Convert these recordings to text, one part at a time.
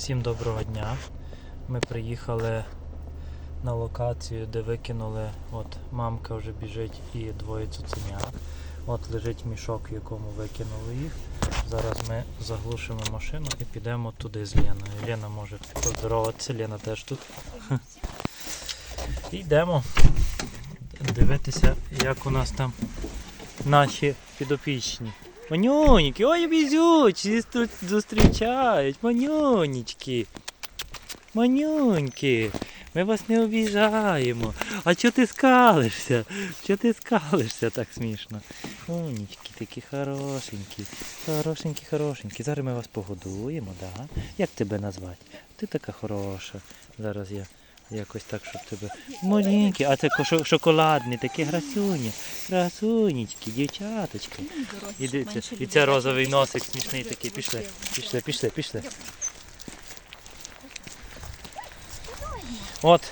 Всім доброго дня. Ми приїхали на локацію, де викинули, от мамка вже біжить і двоє цуценят. От лежить мішок, в якому викинули їх. Зараз ми заглушимо машину і підемо туди з Леною. Лена може поздороватися, Лена теж тут. І йдемо дивитися, як у нас там наші підопічні. Манюньки, ой, візючі, тут зустрічають, манюнечки. Манюньки, ми вас не обіжаємо. А чого ти скалишся? Чого ти скалишся так смішно? Умнічки, такі хорошенькі, хорошенькі, хорошенькі. Зараз ми вас погодуємо, да? Як тебе назвати? Ти така хороша. Зараз я якось так, щоб тебе. Маленькі, а це ко- шоколадні, такі грасюні. Красунечки, дівчаточки. І, дивіться, і це розовий носик смішний такий. Пішли, пішли, пішли, пішли. От,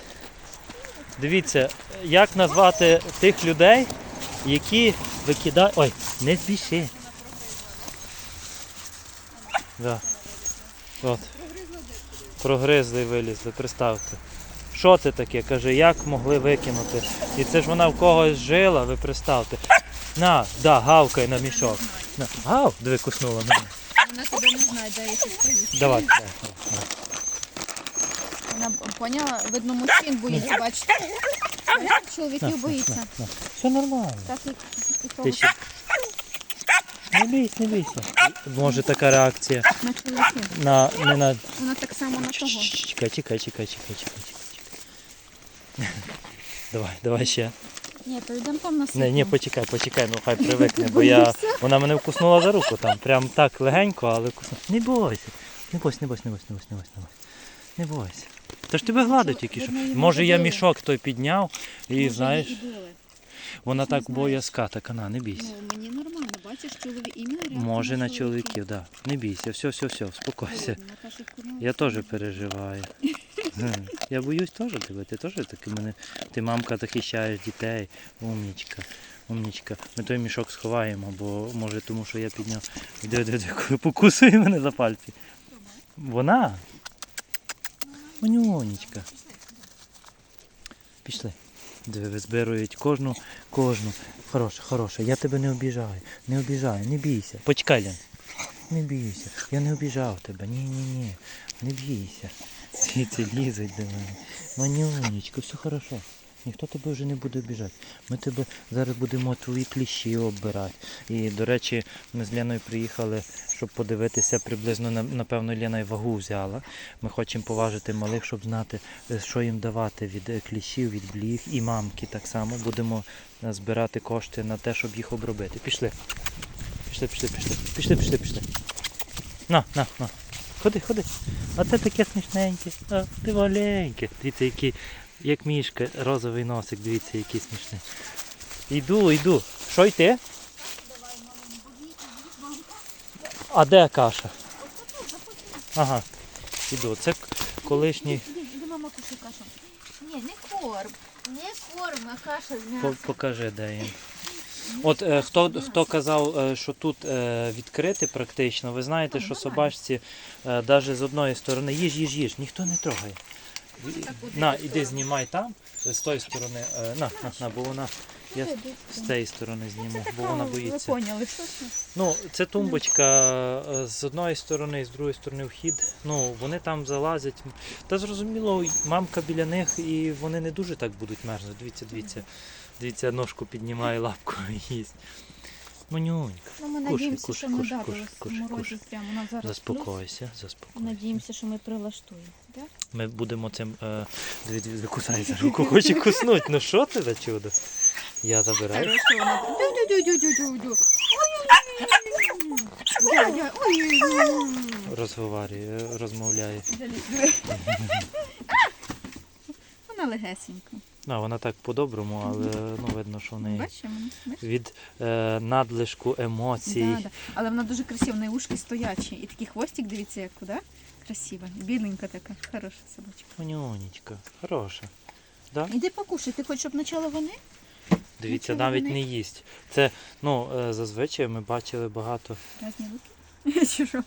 дивіться, як назвати тих людей, які викидають. Ой, не спіши. Да. От. Прогризли і вилізли, представте. Що це таке? Каже, як могли викинути? І це ж вона в когось жила, ви представте. На, да, гавкай на мішок. На, гав, диви, куснула мене. Вона тебе не знає, де їх стоїть. Давай. давай, давай. Вона поняла, видно, мужчин боїться, бачите? Бачите, Чоловіків боїться. На. Все нормально. Так і, і того Ти ще. Не бійся, не бійся. Може така реакція на чоловіків. на не на. Вона так само на того. Чекай, чекай, чекай, чекай, чекай. Давай, давай ще. Ні, то йдемо там на Не, ні, почекай, почекай, ну хай привикне, бо я. Вона мене вкуснула за руку там. Прям так легенько, але вкуснула. Не бойся. Не бойся, не бойся, не бойся, не бойся, не бойся, не бойся. Не бойся. Та ж тебе гладить тільки що. Може я мішок той підняв і знаєш. Вона так боязка, така на, не бійся. Ну, мені нормально, бачиш, чоловік іменно реакція Може на чоловіків, так. Да. Не бійся, все, все, все, успокойся. Наташа вкурнула. Я теж переживаю. Я боюсь теж тебе. Ти теж таки мене. Ти мамка захищаєш дітей. Умнічка. Умнічка. Ми той мішок сховаємо, бо може тому, що я підняв. Іди, іди, іди, покусує мене за пальці. Вона? Манюнечка. Пішли. Диви, збирають кожну, кожну. Хороша, хороша, я тебе не обіжаю. Не обіжаю, не бійся. Почекай, Лен. Не бійся. Я не обіжав тебе. Ні, ні, ні. Не бійся. Ці лізуть до мене. Манюнечко, все хорошо. Ніхто тебе вже не буде обіжати. Ми тебе зараз будемо твої кліщі оббирати. І, до речі, ми з Леною приїхали, щоб подивитися приблизно, напевно, Лена й вагу взяла. Ми хочемо поважити малих, щоб знати, е, що їм давати від е, кліщів, від бліг і мамки так само. Будемо е, збирати кошти на те, щоб їх обробити. Пішли. Пішли, пішли, пішли. Пішли, пішли, пішли. На, на, на. Ходи, ходи. А це таке смішненьке. А, ти маленьке. Дивіться, який, як мішка, розовий носик, дивіться, який смішний. Йду, йду. Що йти? А де каша? Ага. Іду. Це колишній. Мама, кашу. Ні, не корм. Не корм, а каша з м'ясом. Покажи, де він. От е, хто, хто казав, е, що тут е, відкрити практично, ви знаєте, що собачці навіть з одної сторони їж, їж, їж, ніхто не трогає. На, іди знімай там, з тої сторони. е, На, на, на, бо вона. Я з цієї сторони зніму, бо вона Ви боїться. поняли, що це? Ну, це тумбочка е, з одної сторони, з другої сторони вхід. Ну, вони там залазять. Та зрозуміло, мамка біля них і вони не дуже так будуть мерзнути. Дивіться, дивіться. Дивіться, ножку піднімає лапку і їсть. Манюнька, Ну, ми надіємося, кушай, що ми кушай, дали кушай, морозі кушай. прямо. У нас зараз плюс. заспокойся, заспокойся. Надіємося, що ми прилаштуємо. Так? Ми будемо цим. Е, дві, дві, кусай за руку, хоче куснуть. Ну що ти за чудо? Я забираю. Дю-дю-дю-дю-дю-дю. Розговорює, розмовляє. Вона легесенька. Ну, вона так по-доброму, але ну, видно, що в неї Бачимо? Від е, надлишку емоцій. Да, да. Але вона дуже красива, в неї ушки стоячі. І такий хвостик, дивіться, як куди. Красива. Біленька така. Хороша собачка. Манюнечка, хороша. Да? Іди покушай. Ти хочеш, щоб почали вони? Дивіться, Нічого навіть вони- не їсть. Це, ну, е, зазвичай ми бачили багато. Разні луки. Чи що?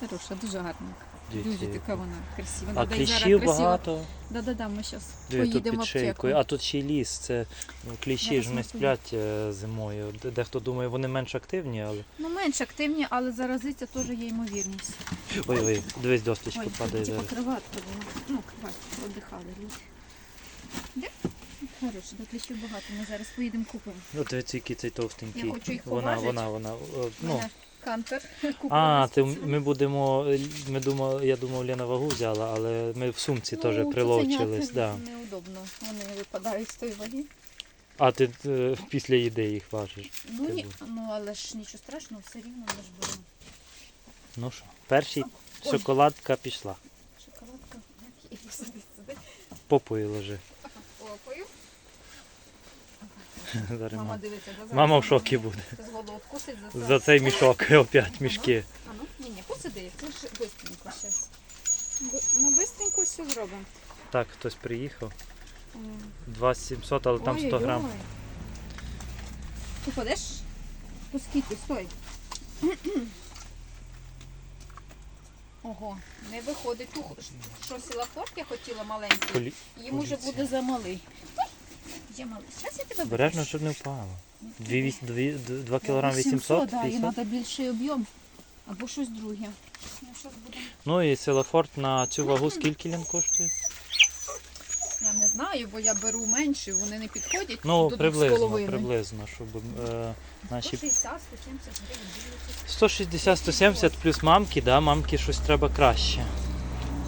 Хороша, дуже гарненька. Дуже така вона красива. А кліщів багато. Да-да-да, ми зараз поїдемо під шийкою. А тут ще й ліс. Це ну, кліщі ж не сплять е, зимою. Дехто думає, вони менш активні, але. Ну, менш активні, але заразиться теж є ймовірність. Ой, ой, дивись, досточка Ой, падає типа зараз. кроватка була. Ну, кроватка, віддихали люди. Де? Хороше, до кліщів багато. Ми зараз поїдемо купимо. Ну, дивіться, який цей товстенький. Я хочу їх вона, вона, вона. Ну, Мене кантер а, ти, ми будемо. Ми думали, я думав, Лена вагу взяла, але ми в сумці теж Ну, приловчились. Да. Неудобно. Вони випадають з тої ваги. А ти е, після їди їх важиш. Ну, ні, ну але ж нічого страшного, все рівно ми ж беремо. Ну що, перший Ой. шоколадка пішла. Шоколадка, як її посадити сюди. Попою лежи. Зараз Мама мама. дивиться. да, зараз Мама в шокі буде. З голоду откусить за. За цей мішок опять мішки. А ну, ні, ні, посиди, це ж бистренько зараз. Ми бистренько все зробимо. Так, хтось приїхав. 2700, але там 100 грам. Ой-ой-ой. Ти ходиш? По скільки, стой. Ого, не виходить. Ту, що сілафорт я хотіла маленький, Полі... їм уже буде замалий. Є малий. Зараз я тебе Обережно, витащу. щоб не впало. 2 кг 800, да, і треба більший об'єм. Або щось друге. Ну, і силафорт на цю вагу скільки він коштує? Я не знаю, бо я беру менше, вони не підходять. Ну, до приблизно, 2,5. приблизно, щоб е, наші 160, 170 160-170 плюс мамки, да, мамки щось треба краще.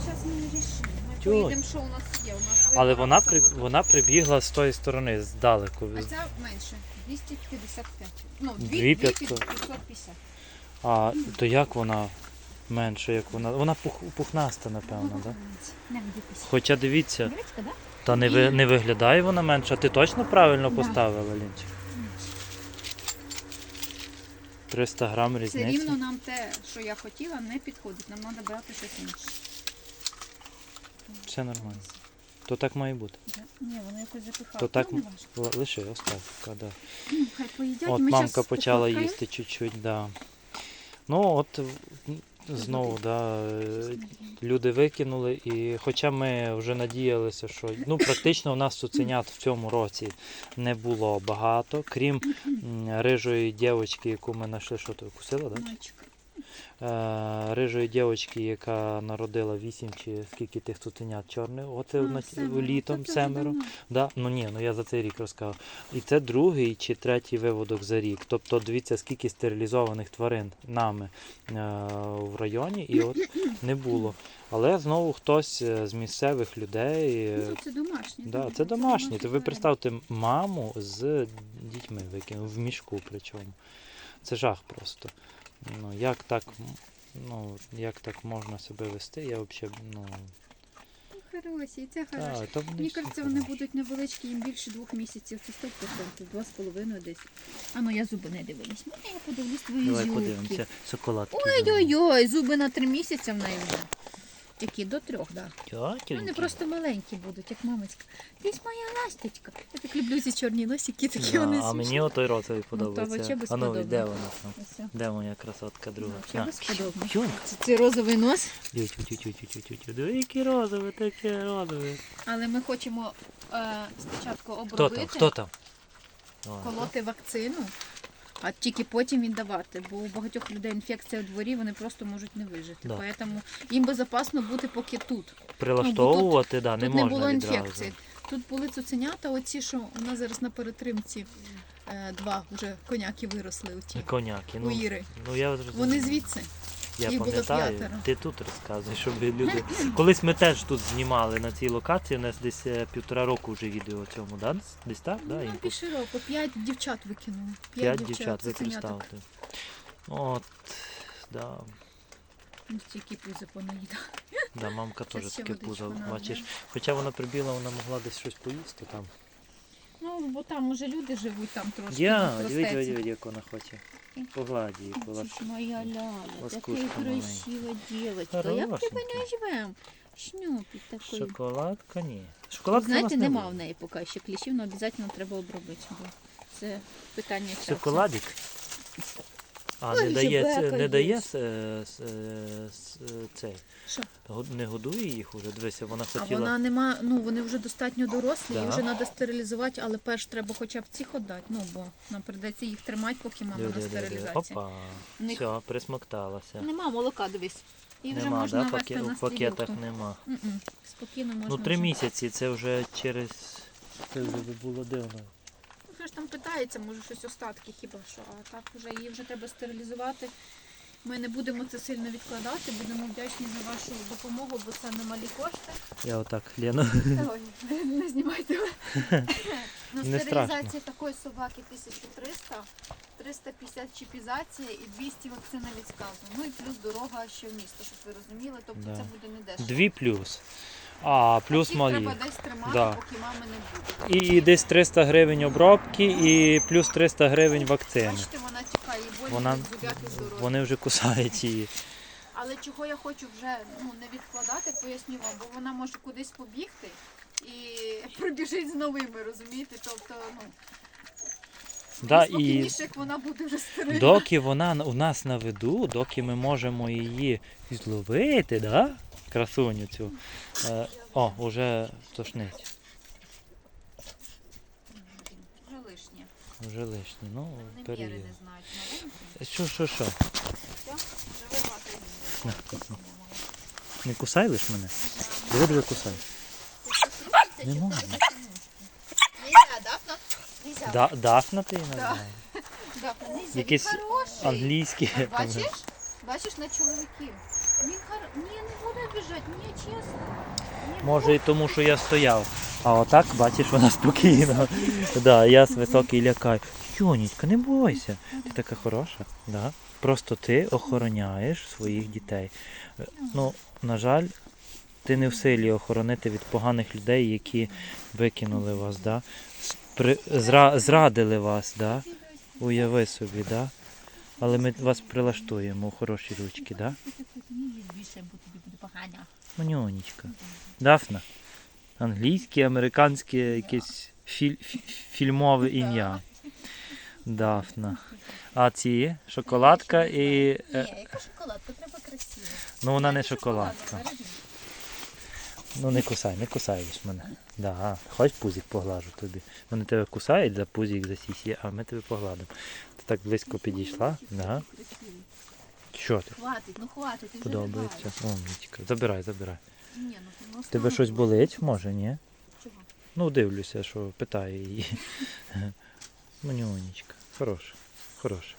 Зараз ми не рішимо. Ми Тьоть. поїдемо, що у нас є. У нас Але вона, при, вона прибігла з тої сторони, здалеку. А ця менше. 255. Ну, Дві 2 п'ятсот. 550. А то як вона менше, як вона? Вона пух, пухнаста, напевно, так? Да? Хоча дивіться, та не, ви, не виглядає вона менше. А ти точно правильно поставила, Лінчик? 300 грам Все різниця. рівно нам те, що я хотіла, не підходить. Нам треба брати щось інше. Все нормально. То так має бути. Ні, воно якось запихало. То так Ну, не. Л- Лиши, остав. Да. Ну, Хай поїдять. От ми мамка щас почала їсти чуть-чуть, да. Ну от м, знову, да, е, люди викинули, і хоча ми вже надіялися, що ну, практично у нас цуценят в цьому році не було багато, крім м, рижої дівчинки, яку ми знайшли, що то кусила, так? Мальчик. Е, рижої дівчинки, яка народила вісім чи скільки тих цуценят чорних, оце А, на, семеро. літом це семеро. Да? Ну ні, ну я за цей рік розказав. І це другий чи третій виводок за рік. Тобто дивіться, скільки стерилізованих тварин нами е, в районі, і от не було. Але знову хтось е, з місцевих людей. Ну, це домашні. Да, да, це домашні. То ви представте маму з дітьми викинув в мішку причому. Це жах просто. Ну, як так, ну, як так можна себе вести, я взагалі, ну, Ну, Хороші, це хороші. Мені кажеться, вони будуть невеличкі, їм більше двох місяців, це 100%, два з половиною десь. А ну я зуби не дивилась. Ну, я подивлюсь твої Давай зубки. подивимося, шоколадки. Ой-ой-ой, зуби на три місяці в неї вже. Які до трьох. Да. Тьотенькі. Вони просто маленькі будуть, як мамочка. Ж моя ласточка. Я так люблю ці чорні носики, такі Да, вони а мені отой розовий подобається. вообще а ну, безподобно. де вона там? Ось. Де моя красотка друга? Вообще безподобно. П'юнь. Це, це розовий нос. Диви, яке розове, таке розове. але ми хочемо е, спочатку Хто обробити, там? Хто там? О, колоти вакцину, а тільки потім віддавати, бо у багатьох людей інфекція у дворі, вони просто можуть не вижити. Да. Тому їм безпечно бути поки тут. Прилаштовувати, да, не тут не можна було відразу. інфекції. Тут були цуценята, оці, що у нас зараз на перетримці е, два вже коняки виросли у ті. коняки. Ну, У Ну, Іри. ну я. Вони звідси. Я їх пам'ятаю, ти тут розказуєш, щоб люди. Колись ми теж тут знімали на цій локації, у нас десь е, півтора року вже відео цьому, да? Десь так? Да? Ну, більше року. П'ять дівчат викинули. П'ять дівчат використовувати. От, да, Ну, Стільки пузи понаїдали. да, мамка теж таке пузо, бачиш. Хоча вона прибігла, вона могла десь щось поїсти там. Ну, бо там уже люди живуть, там трошки. Я, ну, дивись, як вона хоче. Погладь її, погладь. моя ляля, Ласкушка така маленька. красива дівчинка. Як тебе Хорошенька. назвемо? Шнюпі такий. Шоколадка ні. Шоколадка у Знаєте, нас не нема в неї поки ще кліщів, але обов'язково треба обробити. Бо це питання часу. Шоколадик. А не дає, не дає цей. Що? Не годує їх уже. Дивися, вона А хотіла. вона нема, ну вони вже достатньо дорослі, Да. їх вже треба стерилізувати, але перш треба хоча б цих отдати, ну бо нам прийдеться їх тримати, поки мама на стерилізації. Опа. Все, присмокталася. Нема молока, дивись. Їх вже Нема, можна да? вести Паке- на у пакетах нема. М-м, Спокійно можна. Ну, три вже. місяці це вже через. Це вже було дивно. Ну, Хто ж там питається, може щось остатки хіба що, а так вже її вже треба стерилізувати. Ми не будемо це сильно відкладати, будемо вдячні за вашу допомогу, бо це немалі кошти. Я отак, Лена. Ой, не знімайте. На Не стерилізації такої собаки 1300, 350 чіпізація і 200 вакцина від сказу. Ну і плюс дорога ще в місто, щоб ви розуміли. Тобто Да. це буде не дешево. Дві плюс. А, плюс Таких малі. треба десь тримати, Да. поки мами не буде. І десь 300 гривень обробки і плюс 300 гривень вакцини. Бачите, вона тікає, і болі Вона, зуб'яки вони вже кусають її. Але чого я хочу вже ну, не відкладати, поясню вам, бо вона може кудись побігти і пробіжить з новими, розумієте? Тобто, ну, Да, і спокійніше, як вона буде вже стерильна. доки вона у нас на виду, доки ми можемо її зловити, да? Красуню цю. Е, о, вже тошнить. Вже лишнє. Вже лишні. Ну, не знають. Маленькі. Що, що, що? Її. Не кусай лиш мене. Диви, кусай. Не можна. Дафна? Да, Дафна ти її Да. називаєш? Дафна, Він. Англійські. Бачиш? Бачиш на чоловіків. Ні, не буде біжати, ні, чесно. Може і тому, що я стояв. А отак, бачиш, вона спокійно. Да, я з високий лякаю. Йонічка, не бойся. Ти така хороша. Да? Просто ти охороняєш своїх дітей. Ну, на жаль, ти не в силі охоронити від поганих людей, які викинули вас, да? Спри... Зра... зрадили вас, да? Уяви собі, да? Але ми вас прилаштуємо у хороші ручки, да? Буде погано. Манюнечка. Дафна. Англійське, американське якесь філь, фільмове ім'я. Дафна. А ці шоколадка і. Ні, е, яка шоколадка, треба красиво. Ну вона не шоколадка. Ну не кусай, не кусаєш мене. Да, хоч пузик поглажу тобі. Вони тебе кусають за пузик, за сісі, а ми тебе погладимо. Ти так близько підійшла. Красивий. Що ти? Хватить, ну хватить, ти вже Подобається. Забирай, забирай. Ні, ну, ну, Тебе щось болить, може, ні? Чого? Ну, дивлюся, що питає її. Манюнечка. Хороша. Хороша.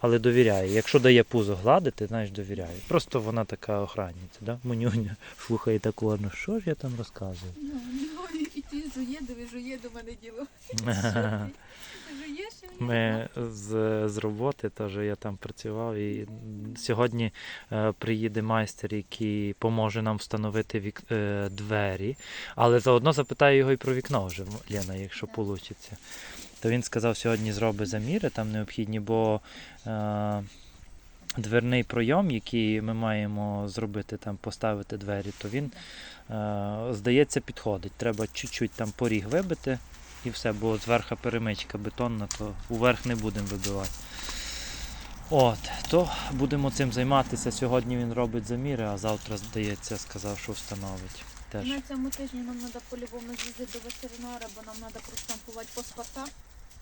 Але довіряє. Якщо дає пузо гладити, знаєш, довіряє. Просто вона така охранниця, да? Манюня слухає таку, ну що ж я там розказую? Ну, ну, і ти жує, диви, жує до мене діло. Ти жуєш? і мені Ми з, з роботи теж я там працював і сьогодні е, приїде майстер, який поможе нам встановити вік, е, двері, але заодно запитаю його і про вікно вже, Лена, якщо вийде. То він сказав, сьогодні зробить заміри там необхідні, бо е, дверний пройом, який ми маємо зробити, там поставити двері, то він, е, здається, підходить. Треба чуть-чуть там поріг вибити і все, бо зверху перемичка бетонна, то уверх не будемо вибивати. От, то будемо цим займатися. Сьогодні він робить заміри, а завтра, здається, сказав, що встановить. Теж. На цьому тижні нам треба по-любому з'їздити до ветеринара, бо нам треба проштампувати паспорта.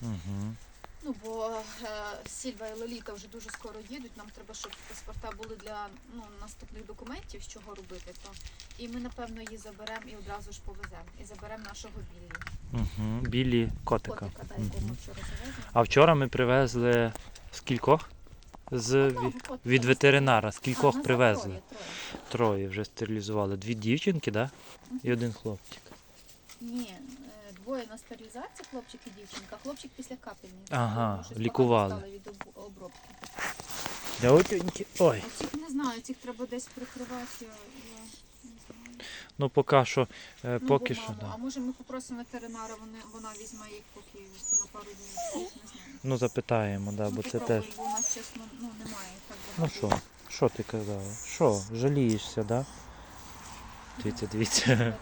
Угу. Ну, бо е, Сільва і Лоліта вже дуже скоро їдуть. Нам треба, щоб паспорта були для ну, наступних документів, з чого робити. То. І ми, напевно, її заберемо і одразу ж повеземо. І заберемо нашого білі Угу. Білі котика. котика, та, якого ми вчора завезли. А вчора ми привезли скількох? З, Одного від, котика. від ветеринара. А, Скількох назад привезли? Троє, троє. Троє вже стерилізували. Дві дівчинки, да? І один хлопчик. Ні, двоє на стерилізації, хлопчик і дівчинка. Хлопчик після капельниці. Ага, Тому щось лікували. погано стало від об- обробки. Дяденьки. Ой. А цих не знаю, цих треба десь прикривати. Я, я не знаю. Ну поки що, е, Ну, поки бо що, маму. да. А може ми попросимо ветеринара, вони, вона візьме їх поки на пару днів. Не знаю. Ну запитаємо, да, Ну, бо це теж. Бо у нас чесно ну, немає так Ну що, що ти казала? Що, жалієшся, да? Дивіться, дивіться.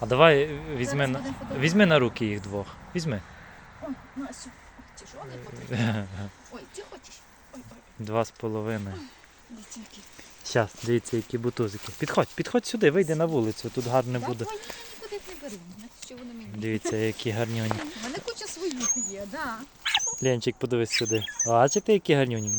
А давай візьми на, візьми на руки їх двох. Візьми. Ж. Ой, ти хочеш? Два з половиною. Щас, дивіться, які бутузики. Підходь, підходь сюди, вийди на вулицю, тут гарно Та буде. твої я нікуди не беру. Що вони мені? Дивіться, які гарнюні. У мене куча своїх є, да. Ленчик, подивись сюди. Бачите, які гарнюні?